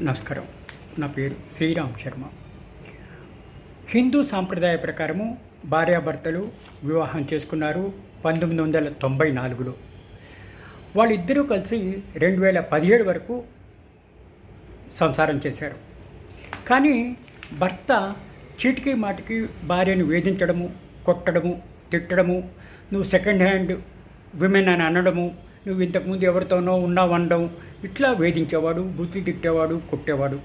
నమస్కారం. నా పేరు శ్రీరామ్ శర్మ. హిందూ సాంప్రదాయ ప్రకారము భార్యాభర్తలు వివాహం చేసుకున్నారు పంతొమ్మిది వందల తొంభై నాలుగులో. వాళ్ళిద్దరూ కలిసి రెండు వేల పదిహేడు వరకు సంసారం చేశారు. కానీ భర్త చీటికి మాటికి భార్యను వేధించడము కొట్టడము తిట్టడము నువ్వు సెకండ్ హ్యాండ్ విమెన్ అని అనడము నువ్వు ఇంతకుముందు ఎవరితోనో ఉన్నావు అనడం ఇట్లా వేధించేవాడు బుద్ధి తిట్టేవాడు కొట్టేవాడు.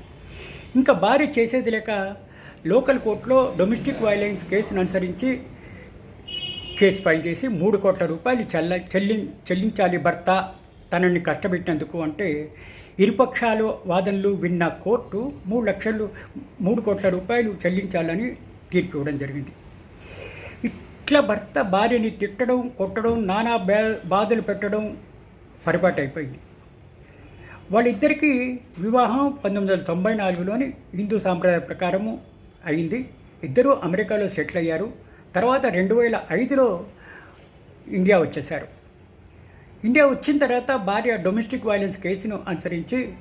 ఇంకా భార్య చేసేది లేక లోకల్ కోర్టులో డొమెస్టిక్ వైలెన్స్ కేసును అనుసరించి కేసు ఫైల్ చేసి మూడు కోట్ల రూపాయలు చెల్ల చెల్లి చెల్లించాలి భర్త తనని కష్టపెట్టినందుకు అంటే ఇరుపక్షాలు వాదనలు విన్న కోర్టు మూడు లక్షలు మూడు కోట్ల రూపాయలు చెల్లించాలని తీర్పు ఇవ్వడం జరిగింది. ఇట్లా భర్త భార్యని తిట్టడం కొట్టడం నానా బా బాధలు పెట్టడం పరిపాటి అయిపోయింది. వాళ్ళిద్దరికీ వివాహం పంతొమ్మిది వందల తొంభై నాలుగులోని హిందూ సాంప్రదాయ ప్రకారము అయింది. ఇద్దరూ అమెరికాలో సెటిల్ అయ్యారు. తర్వాత రెండు వేల ఐదులో ఇండియా వచ్చేశారు. ఇండియా వచ్చిన తర్వాత భార్య డొమెస్టిక్ వైలెన్స్ కేసును అనుసరించి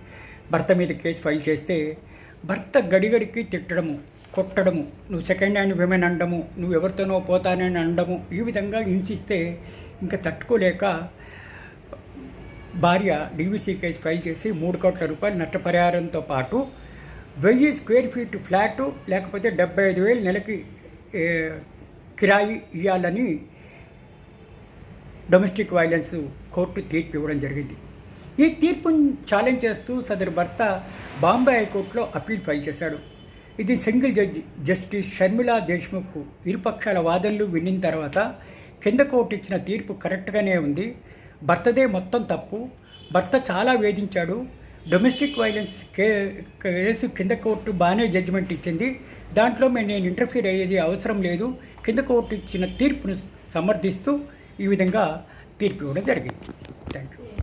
భర్త మీద కేసు ఫైల్ చేస్తే భర్త గడిగడికి తిట్టడము కొట్టడము నువ్వు సెకండ్ హ్యాండ్ విమెన్ అనడము నువ్వు ఎవరితోనో పోతానని అనడము ఈ విధంగా హింసిస్తే ఇంకా తట్టుకోలేక భార్య డీవీసీ కేసు ఫైల్ చేసి మూడు కోట్ల రూపాయలు నష్టపరిహారంతో పాటు వెయ్యి స్క్వేర్ ఫీట్ ఫ్లాటు లేకపోతే డెబ్బై ఐదు వేలు నెలకి కిరాయి ఇవ్వాలని డొమెస్టిక్ వైలెన్స్ కోర్టు తీర్పు ఇవ్వడం జరిగింది. ఈ తీర్పును ఛాలెంజ్ చేస్తూ సదరు భర్త బాంబే హైకోర్టులో అప్పీల్ ఫైల్ చేశాడు. ఇది single judge justice Sharmila Deshmukh ఇరుపక్షాల వాదనలు విన్న తర్వాత కింద కోర్టు ఇచ్చిన తీర్పు కరెక్ట్గానే ఉంది. భర్తదే మొత్తం తప్పు. భర్త చాలా వేధించాడు. డొమెస్టిక్ వైలెన్స్ కే కేసు కింద కోర్టు బాగానే జడ్జిమెంట్ ఇచ్చింది. దాంట్లో మేము నేను ఇంటర్ఫీర్ అయ్యేది అవసరం లేదు. కింద కోర్టు ఇచ్చిన తీర్పును సమర్థిస్తూ ఈ విధంగా తీర్పు ఇవ్వడం జరిగింది. Thank you